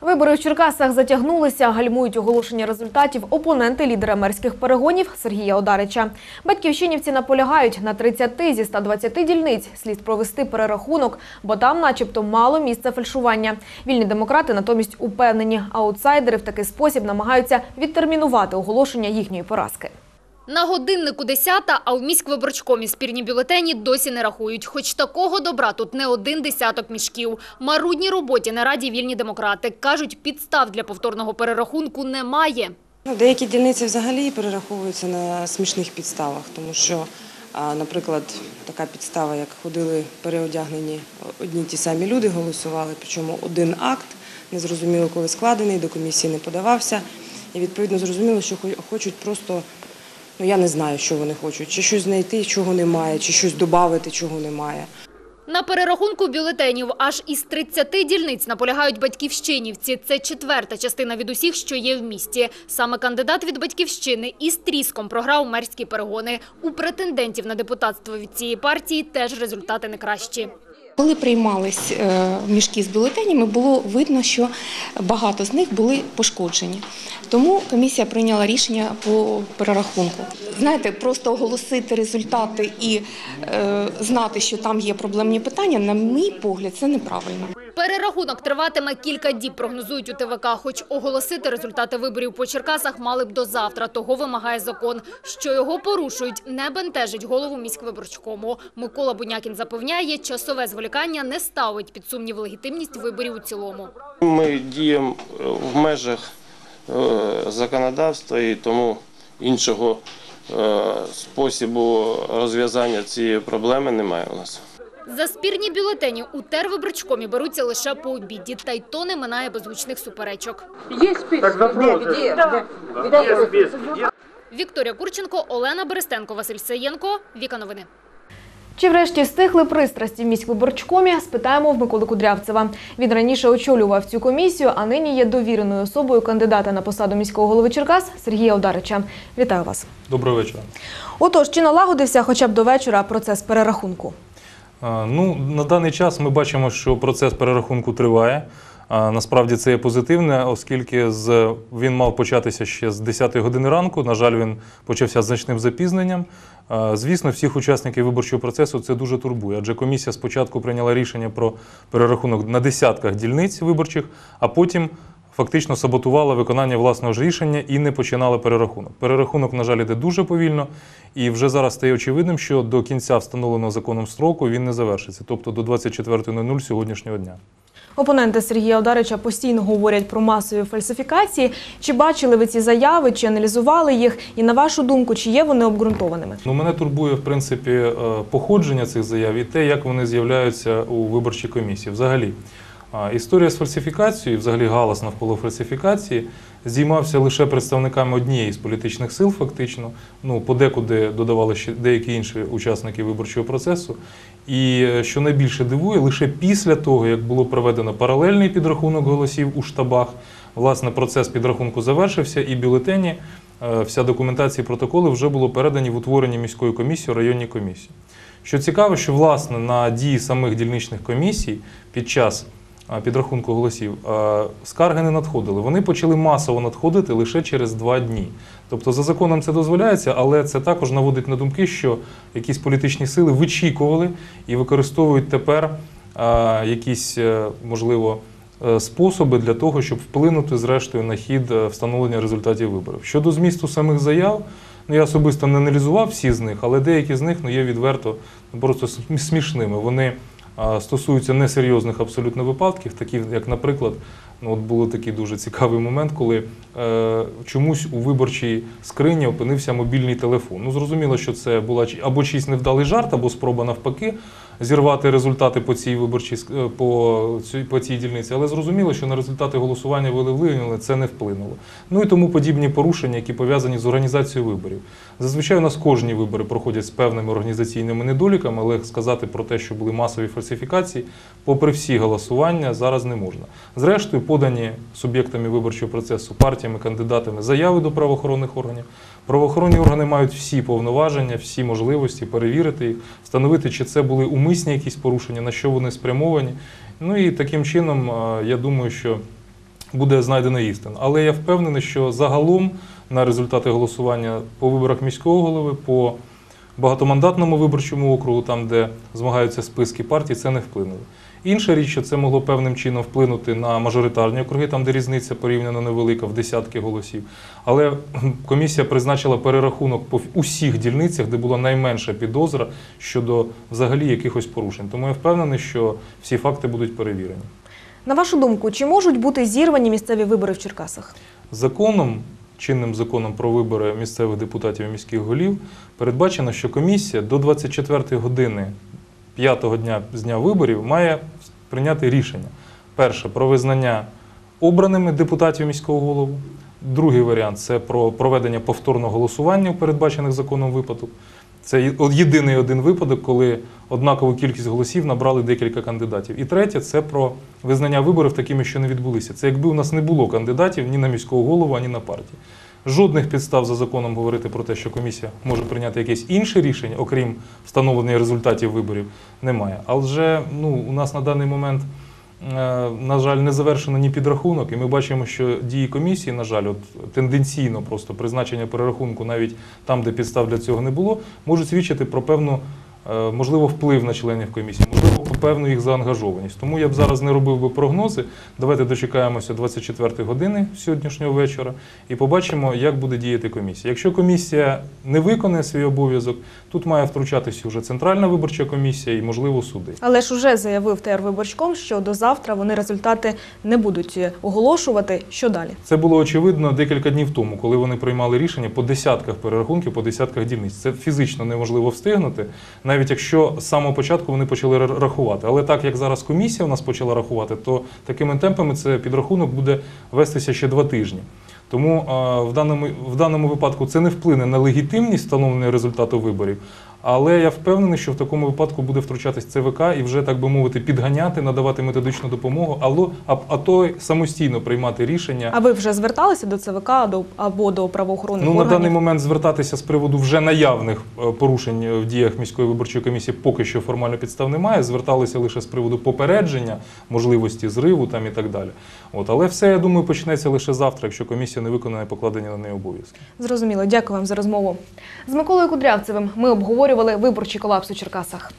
Вибори в Черкасах затягнулися, гальмують оголошення результатів опоненти лідера мерських перегонів Сергія Одарича. Батьківщинівці наполягають на 30 зі 120 дільниць слід провести перерахунок, бо там начебто мало місця фальшування. Вільні демократи натомість упевнені, аутсайдери в такий спосіб намагаються відтермінувати оголошення їхньої поразки. На годиннику 10, а в міськвиборчкомі спірні бюлетені досі не рахують. Хоч такого добра тут не один десяток мішків. Марудній роботі на раді вільні демократи. Кажуть, підстав для повторного перерахунку немає. Ну, деякі дільниці взагалі перераховуються на смішних підставах, тому що, наприклад, така підстава, як ходили переодягнені одні ті самі люди, голосували, причому один акт, незрозуміло, коли складений, до комісії не подавався. І відповідно зрозуміло, що хо- хочуть просто, ну я не знаю, що вони хочуть, чи щось знайти, чого немає, чи щось додати, чого немає. На перерахунку бюлетенів аж із 30 дільниць наполягають батьківщинівці. Це четверта частина від усіх, що є в місті. Саме кандидат від батьківщини із тріском програв мерські перегони. У претендентів на депутатство від цієї партії теж результати не кращі. Коли приймались е, мішки з бюлетенями, було видно, що багато з них були пошкоджені. Тому комісія прийняла рішення по перерахунку. Знаєте, просто оголосити результати і е, знати, що там є проблемні питання, на мій погляд, це неправильно. Перерахунок триватиме кілька діб, прогнозують у ТВК. Хоч оголосити результати виборів по Черкасах мали б до завтра. Того вимагає закон. Що його порушують, не бентежить голову міськвиборчкому. Микола Бунякін запевняє, часове зволікання не ставить під сумнів легітимність виборів у цілому. Ми діємо е, в межах е, законодавства і тому іншого е, способу розв'язання цієї проблеми немає у нас. За спірні бюлетені у тервиборчкомі беруться лише по обіді, та й то не минає безгучних суперечок. Есть список? Вікторія Курченко, Олена Берестенко, Василь Саєнко. Віка новини. Чи врешті стихли пристрасті в міськвиборчкомі, спитаємо в Миколи Кудрявцева. Він раніше очолював цю комісію, а нині є довіреною особою кандидата на посаду міського голови Черкас Сергія Одарича. Вітаю вас. Доброго вечора. Отож, чи налагодився хоча б до вечора процес перерахунку? Ну, на даний час ми бачимо, що процес перерахунку триває. Насправді це є позитивне, оскільки з, він мав початися ще з 10 години ранку. На жаль, він почався з значним запізненням. Звісно, всіх учасників виборчого процесу це дуже турбує, адже комісія спочатку прийняла рішення про перерахунок на десятках дільниць виборчих, а потім фактично саботувала виконання власного ж рішення і не починала перерахунок. Перерахунок, на жаль, іде дуже повільно, і вже зараз стає очевидним, що до кінця встановленого законом строку він не завершиться, тобто до 24.00 сьогоднішнього дня. Опоненти Сергія Одарича постійно говорять про масові фальсифікації. Чи бачили ви ці заяви, чи аналізували їх? І на вашу думку, чи є вони обґрунтованими? Ну, мене турбує, в принципі, е, походження цих заяв і те, як вони з'являються у виборчій комісії. Взагалі, історія з фальсифікацією, взагалі галас навколо фальсифікації, здіймався лише представниками однієї з політичних сил, фактично. Ну, подекуди додавали ще деякі інші учасники виборчого процесу. І е, що найбільше дивує, лише після того, як було проведено паралельний підрахунок голосів у штабах, власне, процес підрахунку завершився, і бюлетені, е, вся документація і протоколи вже було передані в утворені міською комісією, районні комісії. Що цікаво, що власне на дії самих дільничних комісій під час підрахунку голосів скарги не надходили. Вони почали масово надходити лише через два дні. Тобто за законом це дозволяється, але це також наводить на думки, що якісь політичні сили вичікували і використовують тепер якісь, е, можливо, е, способи для того, щоб вплинути зрештою на хід е, встановлення результатів виборів. Щодо змісту самих заяв, ну я особисто не аналізував всі з них, але деякі з них ну, є відверто просто смішними. Вони стосуються несерйозних абсолютно випадків, такі як, наприклад, ну от був такий дуже цікавий момент, коли е, чомусь у виборчій скрині опинився мобільний телефон. Ну зрозуміло, що це була або чийсь невдалий жарт, або спроба навпаки зірвати результати по цій виборчій е, по, цій- по цій дільниці, але зрозуміло, що на результати голосування волевиявлення це не вплинуло. Ну і тому подібні порушення, які пов'язані з організацією виборів. Зазвичай у нас кожні вибори проходять з певними організаційними недоліками, але сказати про те, що були масові фальсифікації, попри всі голосування, зараз не можна. Зрештою, подані суб'єктами виборчого процесу, партіями, кандидатами заяви до правоохоронних органів. Правоохоронні органи мають всі повноваження, всі можливості перевірити їх, встановити, чи це були умисні якісь порушення, на що вони спрямовані. Ну і таким чином, е, я думаю, що буде знайдена істина. Але я впевнений, що загалом на результати голосування по виборах міського голови, по багатомандатному виборчому округу, там де змагаються списки партій, це не вплинуло. Інша річ, що це могло певним чином вплинути на мажоритарні округи, там де різниця порівняно невелика в десятки голосів. Але комісія призначила перерахунок по усіх дільницях, де була найменша підозра щодо взагалі якихось порушень. Тому я впевнений, що всі факти будуть перевірені. На вашу думку, чи можуть бути зірвані місцеві вибори в Черкасах? Законом, чинним законом про вибори місцевих депутатів і міських голів, передбачено, що комісія до 24 години п'ятого дня з дня виборів має прийняти рішення. Перше про визнання обраними депутатів міського голову. Другий варіант це про проведення повторного голосування у передбачених законом випадок. Це єдиний один випадок, коли однакову кількість голосів набрали декілька кандидатів. І третє це про визнання виборів такими, що не відбулися. Це якби у нас не було кандидатів ні на міського голову, ані на партії. Жодних підстав за законом говорити про те, що комісія може прийняти якесь інше рішення, окрім встановлення результатів виборів, немає. Але ну, у нас на даний момент, е, на жаль, не завершено ні підрахунок, і ми бачимо, що дії комісії, на жаль, от тенденційно просто призначення перерахунку, навіть там, де підстав для цього не було, можуть свідчити про певну. е, Можливо, вплив на членів комісії, певну їх заангажованість. Тому я б зараз не робив би прогнози. Давайте дочекаємося 24 години сьогоднішнього вечора і побачимо, як буде діяти комісія. Якщо комісія не виконає свій обов'язок, тут має втручатися вже Центральна виборча комісія і, можливо, суди. Але ж уже заявив ТР Виборчком, що до завтра вони результати не будуть е, оголошувати. Що далі? Це було очевидно декілька днів тому, коли вони приймали рішення по десятках перерахунків, по десятках дільниць. Це фізично неможливо встигнути, навіть якщо з самого початку вони почали ра- рахувати. Але так як зараз комісія у нас почала рахувати, то такими темпами це підрахунок буде вестися ще два тижні. Тому е, в даному, в даному випадку це не вплине на легітимність встановлення результату виборів. Але я впевнений, що в такому випадку буде втручатись ЦВК і вже так би мовити підганяти, надавати методичну допомогу, або а, а то й самостійно приймати рішення. А ви вже зверталися до ЦВК до або до правоохоронних Ну, на органів? даний момент звертатися з приводу вже наявних е, порушень в діях міської виборчої комісії поки що формально підстав немає. Зверталися лише з приводу попередження, можливості зриву там і так далі. От, але все, я думаю, почнеться лише завтра, якщо комісія не виконає покладені на неї обов'язки. Зрозуміло. Дякую вам за розмову. З Миколою Кудрявцевим ми обговорювали виборчий колапс у Черкасах.